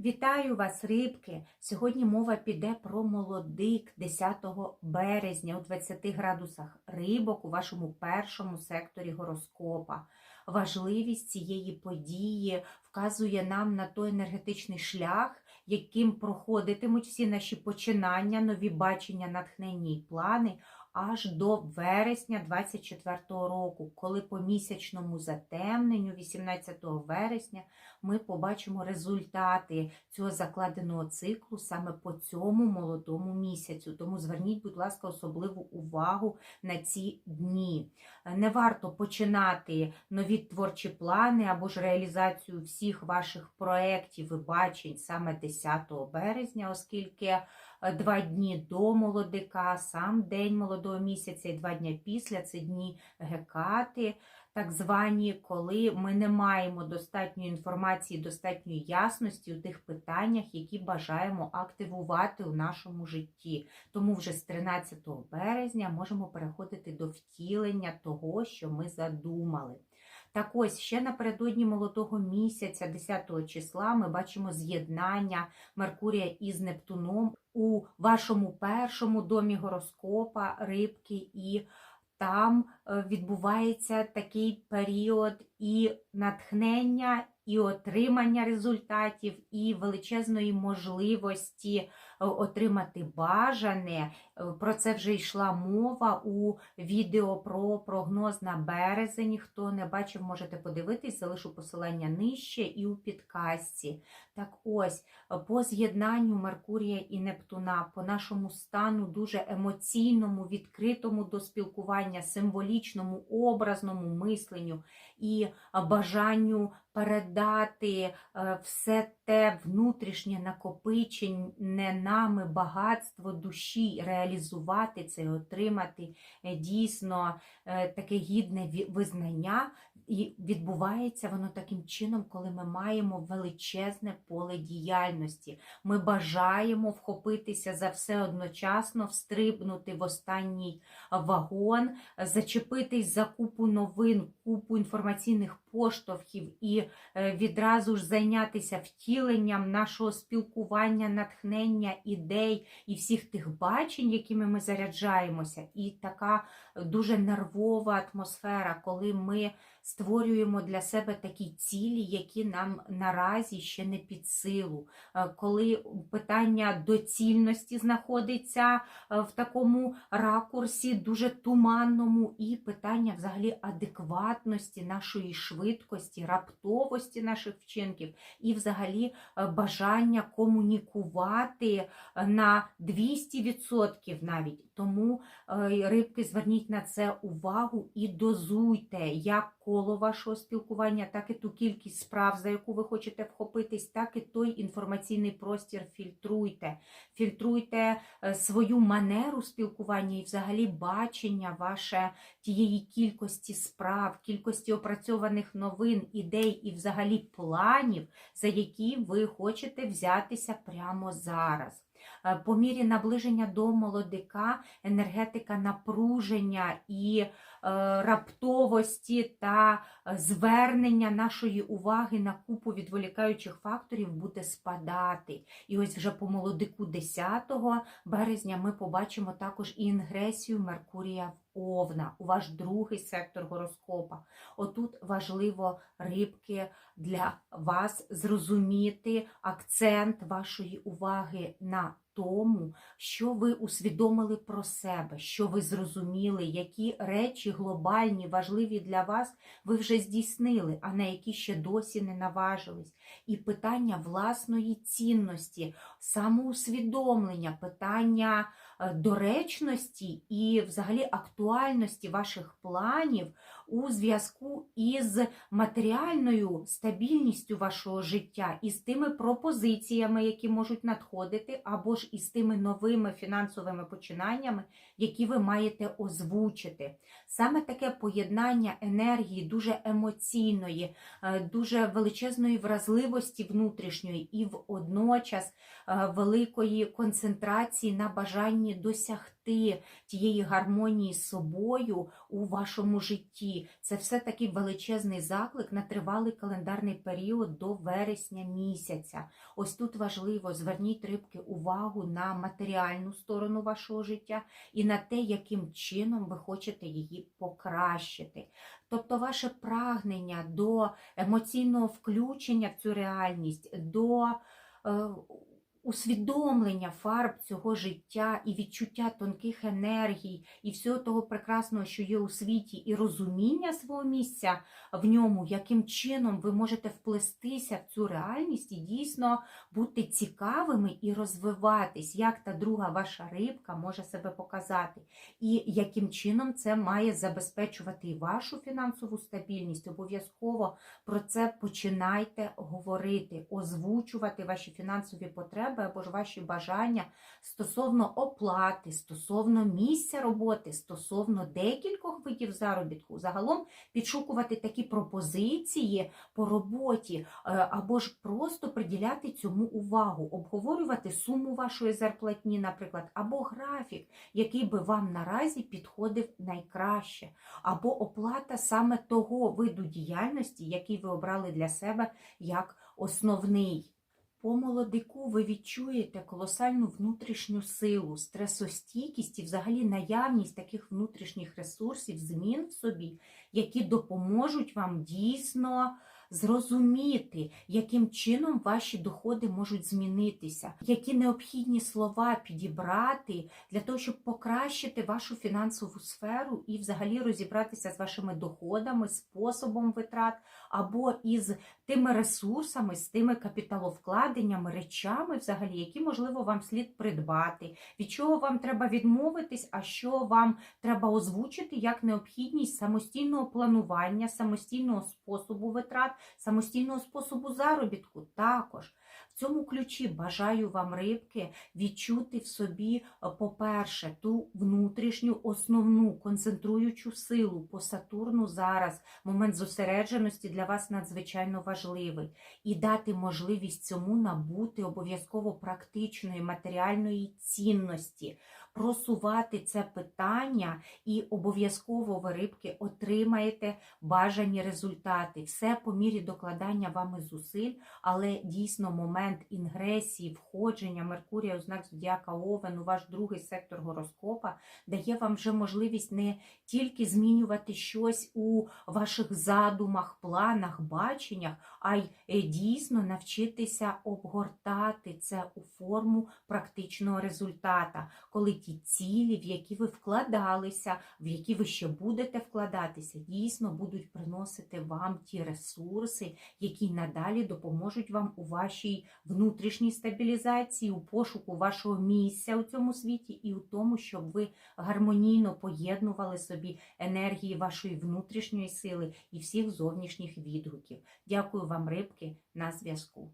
Вітаю вас, рибки! Сьогодні мова піде про молодик 10 березня у 20 градусах рибок у вашому першому секторі гороскопа. Важливість цієї події вказує нам на той енергетичний шлях, яким проходитимуть всі наші починання, нові бачення, натхнення і плани аж до вересня 24 року, коли по місячному затемненню, 18 вересня, ми побачимо результати цього закладеного циклу саме по цьому молодому місяцю. Тому зверніть, будь ласка, особливу увагу на ці дні. Не варто починати нові творчі плани або ж реалізацію всіх ваших проєктів і бачень саме 10 березня, оскільки е, два дні до молодика, сам день молодого місяця і два дні після це дні гекати, так звані, коли ми не маємо достатньої інформації, достатньої ясності у тих питаннях, які бажаємо активувати у нашому житті. Тому вже з 13 березня можемо переходити до втілення того, що ми задумали. Так ось ще напередодні молодого місяця, 10 числа, ми бачимо з'єднання Меркурія із Нептуном у вашому першому домі гороскопа, рибки, і там е, відбувається такий період і натхнення, і отримання результатів, і величезної можливості е, отримати бажане. Е, Про це вже йшла мова у відео про прогноз на березень. Хто не бачив, можете подивитись, залишу посилання нижче і у підкасті. Так ось, е, по з'єднанню Меркурія і Нептуна, по нашому стану дуже емоційному, відкритому до спілкування, символічному, образному мисленню і бажанню передати е, все те внутрішнє накопичене нами багатство душі, реалізувати це і отримати е, дійсно е, таке гідне визнання. І відбувається воно таким чином, коли ми маємо величезне поле діяльності. Ми бажаємо вхопитися за все одночасно, встрибнути в останній вагон, зачепитись за купу новин, купу інформаційних поштовхів і е, відразу ж зайнятися втіленням нашого спілкування, натхнення, ідей і всіх тих бачень, якими ми заряджаємося. І така дуже нервова атмосфера, коли ми створюємо для себе такі цілі, які нам наразі ще не під силу. Е, Коли питання доцільності знаходиться е, в такому ракурсі, дуже туманному, і питання взагалі адекватності нашої швидкості, раптовості наших вчинків, і взагалі е, бажання комунікувати на 200% навіть. Тому рибки, зверніть на це увагу і дозуйте як коло вашого спілкування, так і ту кількість справ, за яку ви хочете вхопитись, так і той інформаційний простір фільтруйте. Фільтруйте е, свою манеру спілкування і взагалі бачення ваше тієї кількості справ, кількості опрацьованих новин, ідей і взагалі планів, за які ви хочете взятися прямо зараз. Е, По мірі наближення до молодика енергетика напруження і е, раптовості та е, звернення нашої уваги на купу відволікаючих факторів буде спадати. І ось вже по молодику 10 березня ми побачимо також і інгресію Меркурія в Овна, у ваш другий сектор гороскопа. Отут важливо рибки для вас зрозуміти акцент вашої уваги на тому, що ви усвідомили про себе, що ви зрозуміли, які речі глобальні, важливі для вас ви вже здійснили, а на які ще досі не наважились. І питання власної цінності, самоусвідомлення, питання доречності і взагалі актуальності ваших планів у зв'язку із матеріальною стабільністю вашого життя, і з тими пропозиціями, які можуть надходити, або ж із тими новими фінансовими починаннями, які ви маєте озвучити. Саме таке поєднання енергії дуже емоційної, е, дуже величезної вразливості внутрішньої і водночас е, великої концентрації на бажанні досягти досягти тієї гармонії з собою у вашому житті. Це все таки величезний заклик на тривалий календарний період до вересня місяця. Ось тут важливо зверніть рибки увагу на матеріальну сторону вашого життя і на те, яким чином ви хочете її покращити. Тобто ваше прагнення до емоційного включення в цю реальність, до е, усвідомлення фарб цього життя і відчуття тонких енергій, і всього того прекрасного, що є у світі, і розуміння свого місця в ньому, яким чином ви можете вплестися в цю реальність і дійсно бути цікавими і розвиватись, як та друга ваша рибка може себе показати, і яким чином це має забезпечувати і вашу фінансову стабільність. Обов'язково про це починайте говорити, озвучувати ваші фінансові потреби або ж ваші бажання стосовно оплати, стосовно місця роботи, стосовно декількох видів заробітку. Загалом підшукувати такі пропозиції по роботі, е, або ж просто приділяти цьому увагу, обговорювати суму вашої зарплатні, наприклад, або графік, який би вам наразі підходив найкраще, або оплата саме того виду діяльності, який ви обрали для себе як основний. По молодику ви відчуєте колосальну внутрішню силу, стресостійкість і взагалі наявність таких внутрішніх ресурсів, змін в собі, які допоможуть вам дійсно зрозуміти, яким чином ваші доходи можуть змінитися, які необхідні слова підібрати для того, щоб покращити вашу фінансову сферу і взагалі розібратися з вашими доходами, способом витрат або із тими ресурсами, з тими капіталовкладеннями, речами, взагалі, які, можливо, вам слід придбати, від чого вам треба відмовитись, а що вам треба озвучити як необхідність самостійного планування, самостійного способу витрат, самостійного способу заробітку також. В цьому ключі бажаю вам, рибки, відчути в собі, е, по-перше, ту внутрішню основну концентруючу силу по Сатурну зараз. Момент зосередженості для вас надзвичайно важливий. І дати можливість цьому набути обов'язково практичної матеріальної цінності, просувати це питання, і обов'язково ви, рибки, отримаєте бажані результати. Все по мірі докладання вами зусиль, але дійсно момент інгресії, входження Меркурія у знак Зодіака Овен у ваш другий сектор гороскопа дає вам вже можливість не тільки змінювати щось у ваших задумах, планах, баченнях, а й е, дійсно навчитися обгортати це у форму практичного результата, коли ті цілі, в які ви вкладалися, в які ви ще будете вкладатися, дійсно будуть приносити вам ті ресурси, які надалі допоможуть вам у вашій внутрішній стабілізації, у пошуку вашого місця у цьому світі і у тому, щоб ви гармонійно поєднували собі енергії вашої внутрішньої сили і всіх зовнішніх відгуків. Дякую вам, рибки, на зв'язку.